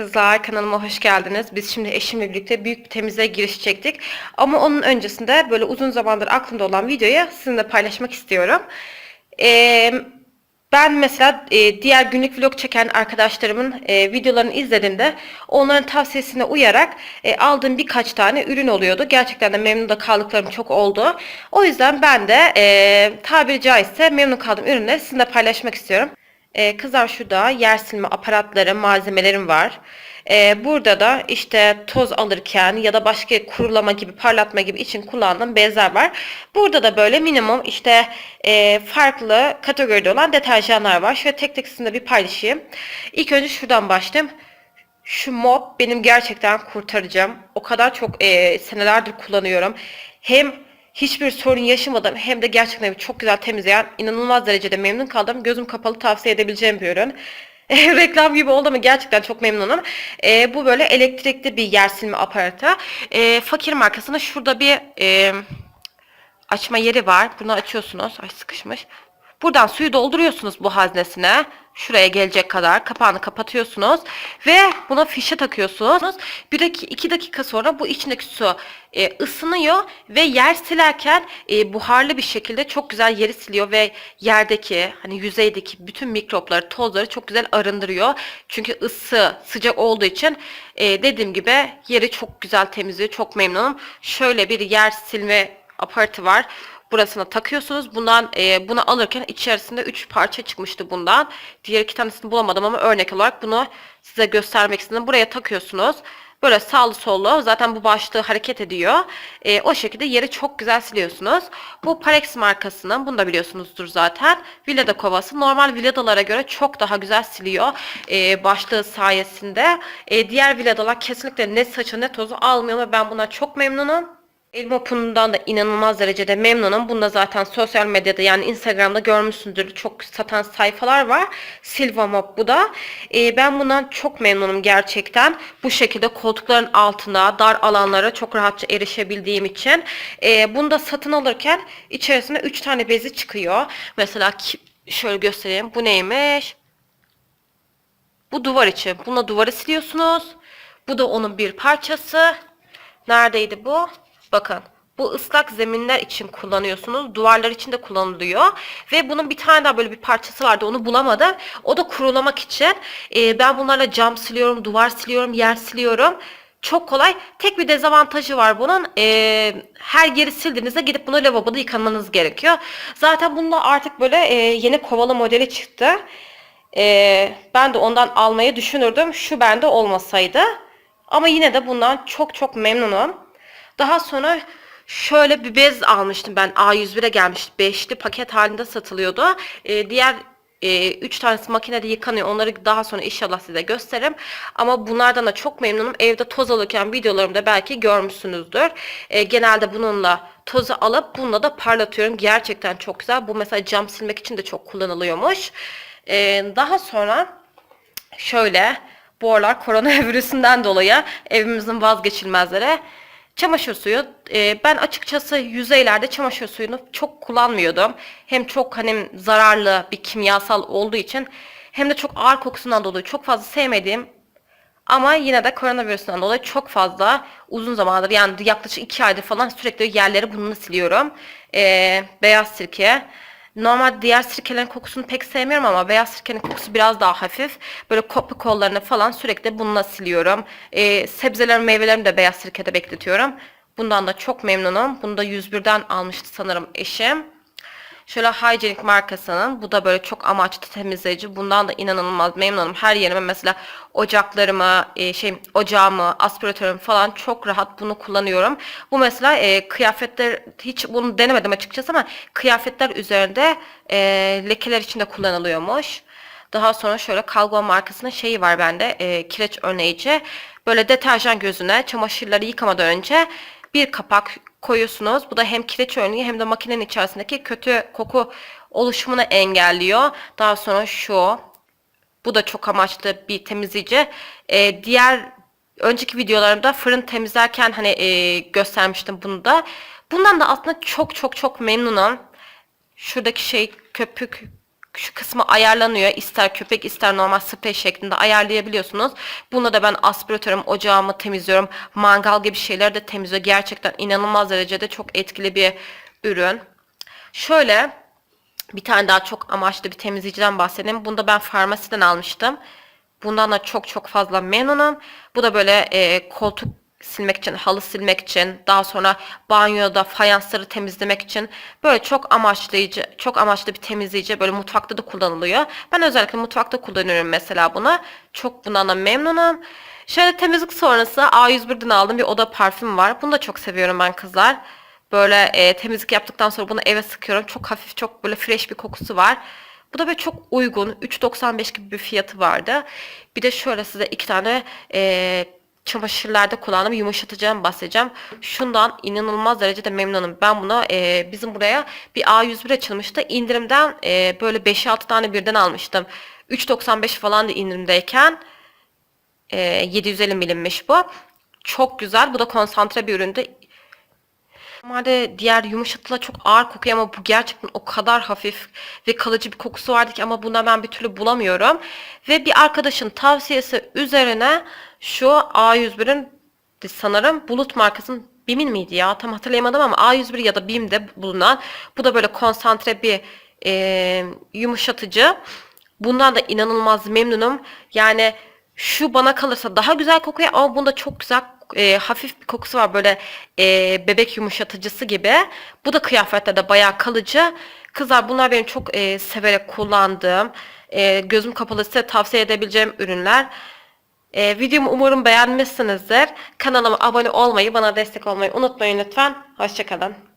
Kızlar kanalıma hoş geldiniz. Biz şimdi eşimle birlikte büyük bir temizliğe girişecektik. Ama onun öncesinde böyle uzun zamandır aklımda olan videoyu sizinle paylaşmak istiyorum. Ee, ben mesela e, diğer günlük vlog çeken arkadaşlarımın e, videolarını izlediğimde onların tavsiyesine uyarak e, aldığım birkaç tane ürün oluyordu. Gerçekten de memnun da kaldıklarım çok oldu. O yüzden ben de e, tabiri caizse memnun kaldığım ürünleri sizinle paylaşmak istiyorum. Ee, kızlar şurada yer silme aparatları, malzemelerim var. Ee, burada da işte toz alırken ya da başka kurulama gibi, parlatma gibi için kullandığım bezler var. Burada da böyle minimum işte e, farklı kategoride olan deterjanlar var. Şöyle tek tek sizinle bir paylaşayım. İlk önce şuradan başlayayım. Şu mop benim gerçekten kurtaracağım. O kadar çok e, senelerdir kullanıyorum. Hem hiçbir sorun yaşamadım hem de gerçekten çok güzel temizleyen inanılmaz derecede memnun kaldım. Gözüm kapalı tavsiye edebileceğim bir ürün. Reklam gibi oldu ama gerçekten çok memnunum. E, bu böyle elektrikli bir yer silme aparatı. E, fakir markasında şurada bir e, açma yeri var. Bunu açıyorsunuz. Ay sıkışmış. Buradan suyu dolduruyorsunuz bu haznesine. Şuraya gelecek kadar kapağını kapatıyorsunuz ve buna fişe takıyorsunuz. Bir dakika, iki dakika sonra bu içindeki su e, ısınıyor ve yer silerken e, buharlı bir şekilde çok güzel yeri siliyor ve yerdeki hani yüzeydeki bütün mikropları, tozları çok güzel arındırıyor. Çünkü ısı sıcak olduğu için e, dediğim gibi yeri çok güzel temizliyor. Çok memnunum. Şöyle bir yer silme aparatı var burasına takıyorsunuz. Bundan e, bunu alırken içerisinde 3 parça çıkmıştı bundan. Diğer iki tanesini bulamadım ama örnek olarak bunu size göstermek istedim. Buraya takıyorsunuz. Böyle sağlı sollu zaten bu başlığı hareket ediyor. E, o şekilde yeri çok güzel siliyorsunuz. Bu Parex markasının bunu da biliyorsunuzdur zaten. Villada kovası normal villadalara göre çok daha güzel siliyor. E, başlığı sayesinde. E, diğer villadalar kesinlikle ne saçı ne tozu almıyor ve ben buna çok memnunum. Elmopun'dan da inanılmaz derecede memnunum. Bunda zaten sosyal medyada yani Instagram'da görmüşsündür. Çok satan sayfalar var. Silva Mop bu da. Ee, ben bundan çok memnunum gerçekten. Bu şekilde koltukların altına, dar alanlara çok rahatça erişebildiğim için. Ee, bunu satın alırken içerisinde 3 tane bezi çıkıyor. Mesela şöyle göstereyim. Bu neymiş? Bu duvar için. Bununla duvarı siliyorsunuz. Bu da onun bir parçası. Neredeydi bu? Bakın bu ıslak zeminler için kullanıyorsunuz. Duvarlar için de kullanılıyor. Ve bunun bir tane daha böyle bir parçası vardı. Onu bulamadım. O da kurulamak için. Ee, ben bunlarla cam siliyorum, duvar siliyorum, yer siliyorum. Çok kolay. Tek bir dezavantajı var bunun. Ee, her yeri sildiğinizde gidip bunu lavaboda yıkamanız gerekiyor. Zaten bunda artık böyle e, yeni kovalı modeli çıktı. Ee, ben de ondan almayı düşünürdüm. Şu bende olmasaydı. Ama yine de bundan çok çok memnunum. Daha sonra şöyle bir bez almıştım ben. A101'e gelmişti. Beşli paket halinde satılıyordu. Ee, diğer 3 e, tanesi makinede yıkanıyor. Onları daha sonra inşallah size gösteririm. Ama bunlardan da çok memnunum. Evde toz alırken videolarımda belki görmüşsünüzdür. E, genelde bununla tozu alıp bununla da parlatıyorum. Gerçekten çok güzel. Bu mesela cam silmek için de çok kullanılıyormuş. E, daha sonra şöyle bu aralar koronavirüsünden dolayı evimizin vazgeçilmezleri Çamaşır suyu e, ben açıkçası yüzeylerde çamaşır suyunu çok kullanmıyordum. Hem çok hani zararlı bir kimyasal olduğu için hem de çok ağır kokusundan dolayı çok fazla sevmediğim ama yine de koronavirüsünden dolayı çok fazla uzun zamandır yani yaklaşık 2 aydır falan sürekli yerleri bununla siliyorum. E, beyaz sirke. Normal diğer sirkelerin kokusunu pek sevmiyorum ama beyaz sirkenin kokusu biraz daha hafif. Böyle kopya kollarını falan sürekli bununla siliyorum. Ee, sebzelerin meyvelerimi de beyaz sirkede bekletiyorum. Bundan da çok memnunum. Bunu da 101'den almıştı sanırım eşim. Şöyle Hygienic markasının bu da böyle çok amaçlı temizleyici. Bundan da inanılmaz memnunum. Her yerime mesela ocaklarımı, e, şey ocağımı, aspiratörüm falan çok rahat bunu kullanıyorum. Bu mesela e, kıyafetler hiç bunu denemedim açıkçası ama kıyafetler üzerinde e, lekeler için de kullanılıyormuş. Daha sonra şöyle Calgon markasının şeyi var bende. E, kireç önleyici. Böyle deterjan gözüne çamaşırları yıkamadan önce bir kapak koyuyorsunuz. Bu da hem kireç önlüğü hem de makinenin içerisindeki kötü koku oluşumunu engelliyor. Daha sonra şu. Bu da çok amaçlı bir temizleyici. Ee, diğer önceki videolarımda fırın temizlerken hani e, göstermiştim bunu da. Bundan da aslında çok çok çok memnunum. Şuradaki şey köpük şu kısmı ayarlanıyor. İster köpek ister normal sprey şeklinde ayarlayabiliyorsunuz. Bunda da ben aspiratörüm, ocağımı temizliyorum. Mangal gibi şeyleri de temizliyor. Gerçekten inanılmaz derecede çok etkili bir ürün. Şöyle bir tane daha çok amaçlı bir temizleyiciden bahsedeyim. Bunu da ben farmasiden almıştım. Bundan da çok çok fazla memnunum. Bu da böyle e, koltuk silmek için, halı silmek için, daha sonra banyoda fayansları temizlemek için böyle çok amaçlayıcı, çok amaçlı bir temizleyici böyle mutfakta da kullanılıyor. Ben özellikle mutfakta kullanıyorum mesela bunu. Çok bundan da memnunum. Şöyle temizlik sonrası A101'den aldığım bir oda parfüm var. Bunu da çok seviyorum ben kızlar. Böyle e, temizlik yaptıktan sonra bunu eve sıkıyorum. Çok hafif, çok böyle fresh bir kokusu var. Bu da böyle çok uygun. 3.95 gibi bir fiyatı vardı. Bir de şöyle size iki tane e, çamaşırlarda kullandığım yumuşatıcıdan bahsedeceğim. Şundan inanılmaz derecede memnunum. Ben bunu e, bizim buraya bir A101 açılmıştı. İndirimden e, böyle 5-6 tane birden almıştım. 3.95 falan da indirimdeyken e, 750 milimmiş bu. Çok güzel. Bu da konsantre bir üründü. Normalde diğer yumuşatılar çok ağır kokuyor ama bu gerçekten o kadar hafif ve kalıcı bir kokusu vardı ki ama buna ben bir türlü bulamıyorum. Ve bir arkadaşın tavsiyesi üzerine şu A101'in sanırım Bulut markasının BİM'in miydi ya tam hatırlayamadım ama A101 ya da BİM'de bulunan bu da böyle konsantre bir e, yumuşatıcı. Bundan da inanılmaz memnunum. Yani şu bana kalırsa daha güzel kokuyor ama bunda çok güzel e, hafif bir kokusu var böyle e, bebek yumuşatıcısı gibi. Bu da kıyafetlerde bayağı kalıcı. Kızlar bunlar benim çok e, severek kullandığım, e, gözüm kapalı size tavsiye edebileceğim ürünler. E, videomu umarım beğenmişsinizdir. Kanalıma abone olmayı, bana destek olmayı unutmayın lütfen. Hoşçakalın.